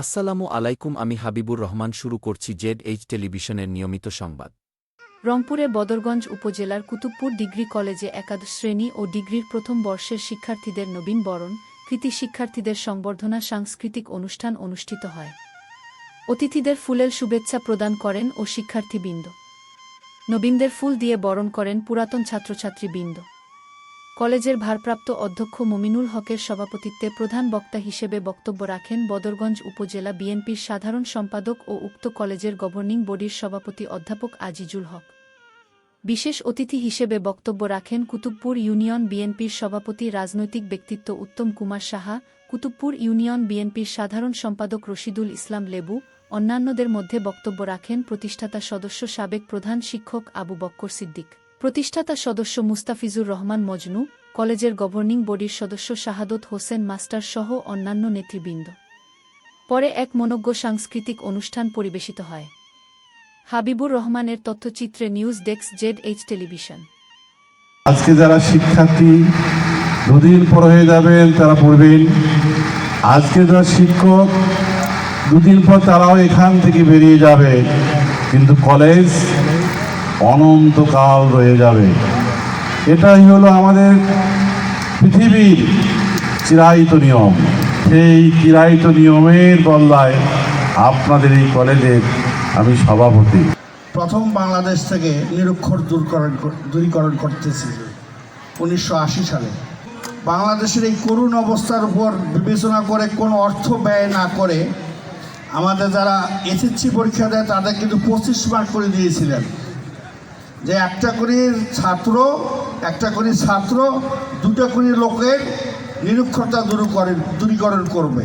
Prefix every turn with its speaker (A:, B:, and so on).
A: আসসালামু আলাইকুম, আমি হাবিবুর রহমান শুরু করছি জেড এইচ টেলিভিশনের নিয়মিত সংবাদ।
B: রংপুরে বদরগঞ্জ উপজেলার কুতুবপুর ডিগ্রি কলেজে একাদশ শ্রেণি ও ডিগ্রির প্রথম বর্ষের শিক্ষার্থীদের নবীন বরণ, কৃতি শিক্ষার্থীদের সংবর্ধনা, সাংস্কৃতিক অনুষ্ঠান অনুষ্ঠিত হয়। অতিথিদের ফুলের শুভেচ্ছা প্রদান করেন ও শিক্ষার্থীবৃন্দ। নবীনদের ফুল দিয়ে বরণ করেন পুরাতন ছাত্রছাত্রীবৃন্দ। কলেজের ভারপ্রাপ্ত অধ্যক্ষ মমিনুল হকের সভাপতিত্বে প্রধান বক্তা হিসেবে বক্তব্য রাখেন বদরগঞ্জ উপজেলা বিএনপির সাধারণ সম্পাদক ও উক্ত কলেজের গভর্নিং বডির সভাপতি অধ্যাপক আজিজুল হক। বিশেষ অতিথি হিসেবে বক্তব্য রাখেন কুতুবপুর ইউনিয়ন বিএনপির সভাপতি রাজনৈতিক ব্যক্তিত্ব উত্তম কুমার সাহা, কুতুবপুর ইউনিয়ন বিএনপির সাধারণ সম্পাদক রশিদুল ইসলাম লেবু, অন্যান্যদের মধ্যে বক্তব্য রাখেন প্রতিষ্ঠাতা সদস্য সাবেক প্রধান শিক্ষক আবু বক্কর সিদ্দিক। প্রতিষ্ঠাতা সদস্য মুস্তাফিজুর রহমান মজনু, কলেজের গভর্নিং বডির সদস্য শাহাদত হোসেন মাস্টার সহ অন্যান্য নেতৃবৃন্দ। পরে এক মনজ্ঞ সাংস্কৃতিক অনুষ্ঠান পরিবেশিত হয়। হাবিবুর রহমানের তথ্যচিত্রে news desk Z H television.
C: আজকে যারা শিক্ষার্থী দুদিন পর হয়ে যাবেন, তারা পড়বেন। আজকে যারা শিক্ষক, দুদিন পর তারাও এখান থেকে বেরিয়ে যাবে। কিন্তু কলেজ অনন্তকাল রয়ে যাবে। এটাই হলো আমাদের পৃথিবীর চিরায়িত নিয়ম। সেই চিরায়িত নিয়মের বল্লায় আপনাদের এই কলেজের আমি সভাপতি।
D: প্রথম বাংলাদেশ থেকে নিরক্ষর দূরকরণ দূরীকরণ করতেছি উনিশশো আশি সালে। বাংলাদেশের এই করুণ অবস্থার উপর বিবেচনা করে কোনো অর্থ ব্যয় না করে আমাদের যারা এসএসসি পরীক্ষা দেয় তাদের কিন্তু পঁচিশ মার্ক করে দিয়েছিলেন। যে একটা করে ছাত্র, একটা করে ছাত্র, দুটা করে লোকের নিরক্ষরতা দূর করে দূরীকরণ করবে।